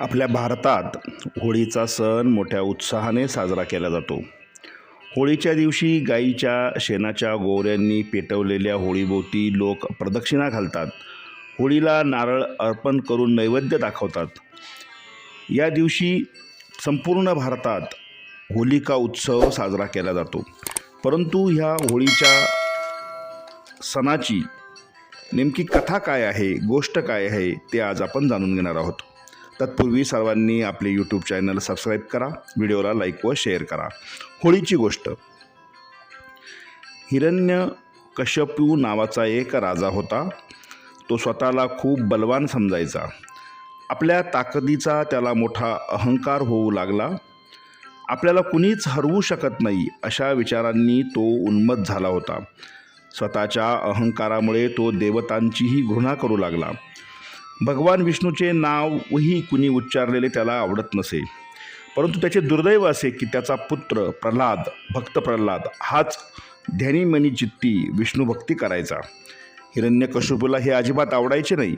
आपल्या भारतात होळीचा सण मोठ्या उत्साहाने साजरा केला जातो. होळीच्या दिवशी गाईच्या शेणाच्या गोवऱ्यांनी पेटवलेल्या होळीभोवती लोक प्रदक्षिणा घालतात. होळीला नारळ अर्पण करून नैवेद्य दाखवतात. या दिवशी संपूर्ण भारतात होलिका उत्सव साजरा केला जातो. परंतु ह्या होळीच्या सणाची नेमकी कथा काय आहे गोष्ट काय आहे ते आज आपण जाणून घेणार आहोत. तत्पूर्वी सर्वांनी आपले यूट्यूब चॅनल सबस्क्राईब करा व्हिडिओला लाईक व शेअर करा. होळीची गोष्ट. हिरण्य कश्यपू नावाचा एक राजा होता. तो स्वतःला खूप बलवान समजायचा. आपल्या ताकदीचा त्याला मोठा अहंकार होऊ लागला. आपल्याला कुणीच हरवू शकत नाही अशा विचारांनी तो उन्मत झाला होता. स्वतःच्या अहंकारामुळे तो देवतांचीही घृणा करू लागला. भगवान विष्णूचे नावही कुणी उच्चारलेले त्याला आवडत नसे. परंतु त्याचे दुर्दैव असे की त्याचा पुत्र प्रल्हाद भक्त प्रल्हाद हाच ध्यानीमणी चित्ती विष्णूभक्ती करायचा. हिरण्यकश्यपूला हे अजिबात आवडायचे नाही.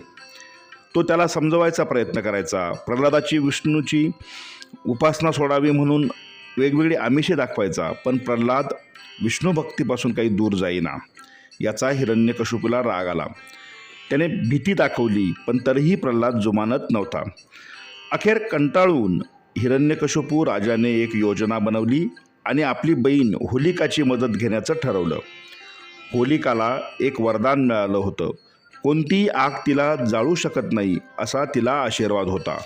तो त्याला समजवायचा प्रयत्न करायचा. प्रल्हादाची विष्णूची उपासना सोडावी म्हणून वेगवेगळी आमिषे दाखवायचा पण प्रल्हाद विष्णूभक्तीपासून काही दूर जाईना. याचा हिरण्यकशुपूला राग आला. त्याने भीती दाखवली पण तरीही प्रल्हाद जुमानत नव्हता. अखेर कंटाळून हिरण्यकश्यपू राजाने एक योजना बनवली आणि आपली बहीण होलिकाची मदत घेण्याचं ठरवलं. होलिकाला एक वरदान मिळालं होतं. कोणतीही आग तिला जाळू शकत नाही असा तिला आशीर्वाद होता.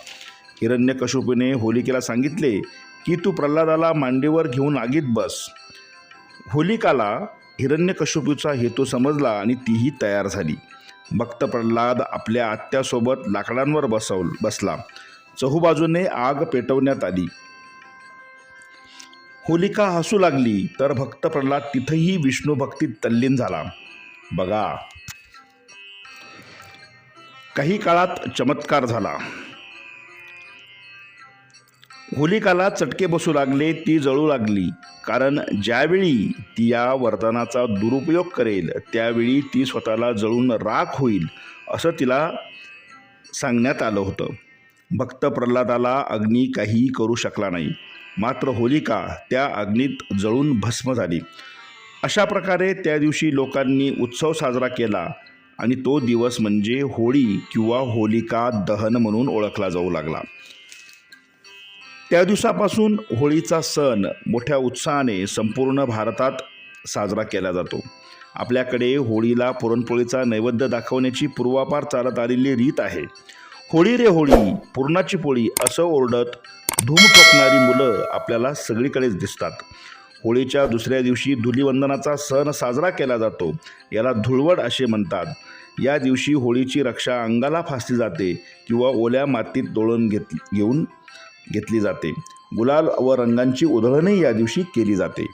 हिरण्यकश्यपूने होलिकेला सांगितले की तू प्रल्हादाला मांडीवर घेऊन आगीत बस. होलिकाला हिरण्यकश्यपूचा हेतू समजला आणि तीही तयार झाली. भक्त प्रल्हाद आपल्या आत्यासोबत लाकडांवर बसव बसला. चहूबाजूने आग पेटवण्यात आली. होलिका हसू लागली तर भक्त प्रल्हाद तिथंही विष्णू भक्तीत तल्लीन झाला. बघा. काही काळात चमत्कार झाला. होलिकाला चटके बसू लागले ती जळू लागली. कारण ज्यावेळी ती या वरदानाचा दुरुपयोग करेल त्यावेळी ती स्वतःला जळून राख होईल असं तिला सांगण्यात आलं होतं. भक्त प्रल्हादाला अग्नी काहीही करू शकला नाही. मात्र होलिका त्या अग्नीत जळून भस्म झाली. अशा प्रकारे त्या दिवशी लोकांनी उत्सव साजरा केला आणि तो दिवस म्हणजे होळी किंवा होलिका दहन म्हणून ओळखला जाऊ लागला. त्या दिवसापासून होळीचा सण मोठ्या उत्साहाने संपूर्ण भारतात साजरा केला जातो. आपल्याकडे होळीला पुरणपोळीचा नैवेद्य दाखवण्याची पूर्वापार चालत आलेली रीत आहे. होळी रे होळी पुरणाची पोळी असं ओरडत धूम ठोकणारी मुलं आपल्याला सगळीकडेच दिसतात. होळीच्या दुसऱ्या दिवशी धुलीवंदनाचा सण साजरा केला जातो याला धुळवड असे म्हणतात. या दिवशी होळीची रक्षा अंगाला फासली जाते किंवा ओल्या मातीत दोळून घेत घेऊन घेतली जाते. गुलाल व रंगांची उधळणही या दिवशी केली जाते.